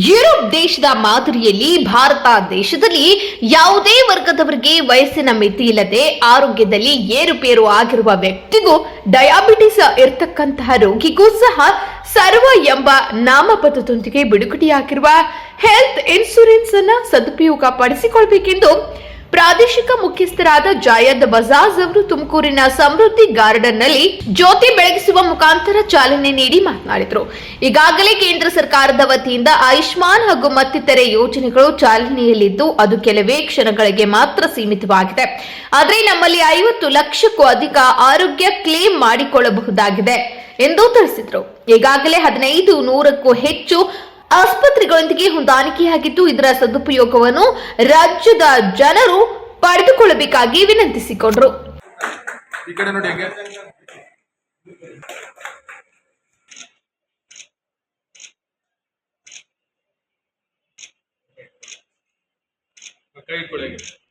Europe ದೇಶದ ಮಾದರಿಯಲ್ಲಿ ಭಾರತ ದೇಶದಲ್ಲಿ ಯಾವುದೇ ವರ್ಗದವರಿಗೆ ವಯಸ್ಸಿನ ಮಿತಿ ಇಲ್ಲದೆ ಆರೋಗ್ಯದಲ್ಲಿ ಏರುಪೇರು ಆಗಿರುವ ವ್ಯಕ್ತಿಗೂ ಡಯಾಬಿಟಿಸ್ ಇರತಕ್ಕಂತಹ ರೋಗಿಗೂ ಸಹ ಸರ್ವ ಎಂಬ ನಾಮಪದದೊಂದಿಗೆ ಬಿಡುಗಡೆಯಾಗಿರುವ ಹೆಲ್ತ್ ಇನ್ಶೂರೆನ್ಸ್ ಅನ್ನ ಸದುಪಯೋಗ ಪಡಿಸಿಕೊಳ್ಳಬೇಕೆಂದು ಪ್ರಾದೇಶಿಕ ಮುಖ್ಯಸ್ಥರಾದ ಜಾಯದ್ ಬಜಾಜ್ ಅವರು ತುಮಕೂರಿನ ಸಮೃದ್ಧಿ ಗಾರ್ಡನ್ನಲ್ಲಿ ಜ್ಯೋತಿ ಬೆಳಗಿಸುವ ಮುಖಾಂತರ ಚಾಲನೆ ನೀಡಿ ಮಾತನಾಡಿದರು. ಈಗಾಗಲೇ ಕೇಂದ್ರ ಸರ್ಕಾರದ ವತಿಯಿಂದ ಆಯುಷ್ಮಾನ್ ಹಾಗೂ ಮತ್ತಿತರೆ ಯೋಜನೆಗಳು ಚಾಲನೆಯಲ್ಲಿದ್ದು, ಅದು ಕೆಲವೇ ಕ್ಷಣಗಳಿಗೆ ಮಾತ್ರ ಸೀಮಿತವಾಗಿದೆ. ಆದರೆ ನಮ್ಮಲ್ಲಿ ಐವತ್ತು ಲಕ್ಷಕ್ಕೂ ಅಧಿಕ ಆರೋಗ್ಯ ಕ್ಲೇಮ್ ಮಾಡಿಕೊಳ್ಳಬಹುದಾಗಿದೆ ಎಂದು ತಿಳಿಸಿದರು. ಈಗಾಗಲೇ ಹದಿನೈದು ನೂರಕ್ಕೂ ಹೆಚ್ಚು ಆಸ್ಪತ್ರೆಗಳೊಂದಿಗೆ ಹೊಂದಾಣಿಕೆಯಾಗಿದ್ದು ಇದರ ಸದುಪಯೋಗವನ್ನು ರಾಜ್ಯದ ಜನರು ಪಡೆದುಕೊಳ್ಳಬೇಕಾಗಿ ವಿನಂತಿಸಿಕೊಂಡರು. ಕೈ ಇಟ್ಕೊಳ್ಳಿ.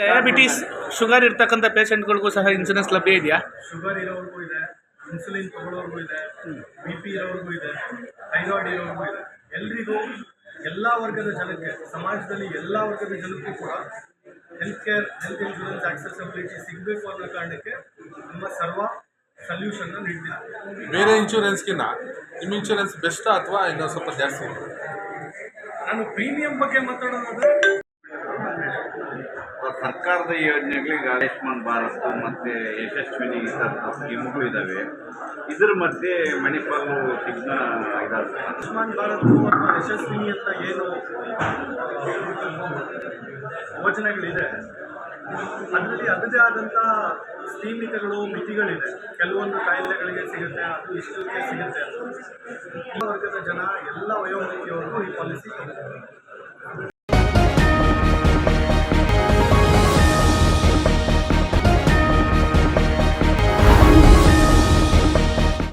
ಡಯಾಬಿಟೀಸ್ ಶುಗರ್ ಇರ್ತಕ್ಕಂಥ ಪೇಷಂಟ್ಗಳಿಗೂ ಸಹ ಇನ್ಸೂರೆನ್ಸ್ ಲಭ್ಯ ಇದೆಯಾ? ಶುಗರ್ ಇರೋರ್ಗೂ ಇದೆ ಇನ್ಸುಲಿನ್ ತಗೊಳ್ಳೋರ್ಗೂ ಇದೆ ಬಿ ಪಿ ಇರೋರ್ಗೂ ಇದೆ ಥೈರಾಯ್ಡ್ ಇರೋರಿಗೂ ಇದೆ. ಎಲ್ರಿಗೂ ಎಲ್ಲ ವರ್ಗದ ಜನಕ್ಕೆ ಸಮಾಜದಲ್ಲಿ ಎಲ್ಲ ವರ್ಗದ ಜನಕ್ಕೂ ಕೂಡ health care health insurance accessibility ಸಿಗಬೇಕು ಅನ್ನೋ ಕಾರಣಕ್ಕೆ ನಮ್ಮ ಸರ್ವ ಸಲ್ಯೂಷನ್ನ ನೀಡ್ತೀವಿ. ಬೇರೆ ಇನ್ಶೂರೆನ್ಸ್ಗಿನ್ನ ನಿಮ್ಮ ಇನ್ಶೂರೆನ್ಸ್ ಬೆಸ್ಟ್ ಅಥವಾ ಇನ್ನೊಂದು ಸ್ವಲ್ಪ ಜಾಸ್ತಿ ನಾನು ಪ್ರೀಮಿಯಂ ಬಗ್ಗೆ ಮಾತಾಡೋದಾದ್ರೆ ಸರ್ಕಾರದ ಯೋಜನೆಗಳಿಗೆ ಆಯುಷ್ಮಾನ್ ಭಾರತ್ ಮತ್ತು ಯಶಸ್ವಿನಿ ಈ ಥರದ ಸ್ಕೀಮ್ಗಳು ಇದ್ದಾವೆ ಇದ್ರ ಮಧ್ಯೆ ಮಣಿಪಾಲು ಸಿಗ್ನ ಇದಾವೆ. ಆಯುಷ್ಮಾನ್ ಭಾರತ್ ಮತ್ತು ಯಶಸ್ವಿನಿ ಅಂತ ಏನು ಯೋಜನೆಗಳಿದೆ? ಅದರಲ್ಲಿ ಅದರದೇ ಆದಂಥ ಸೀಮಿತಗಳು ಮಿತಿಗಳಿದೆ. ಕೆಲವೊಂದು ಕಾಯಿಲೆಗಳಿಗೆ ಸಿಗುತ್ತೆ, ಅದು ಇಷ್ಟಕ್ಕೆ ಸಿಗುತ್ತೆ ವರ್ಗದ ಜನ ಎಲ್ಲ ವಯೋಮಿತಿಯವರೆಗೂ ಈ ಪಾಲಿಸಿ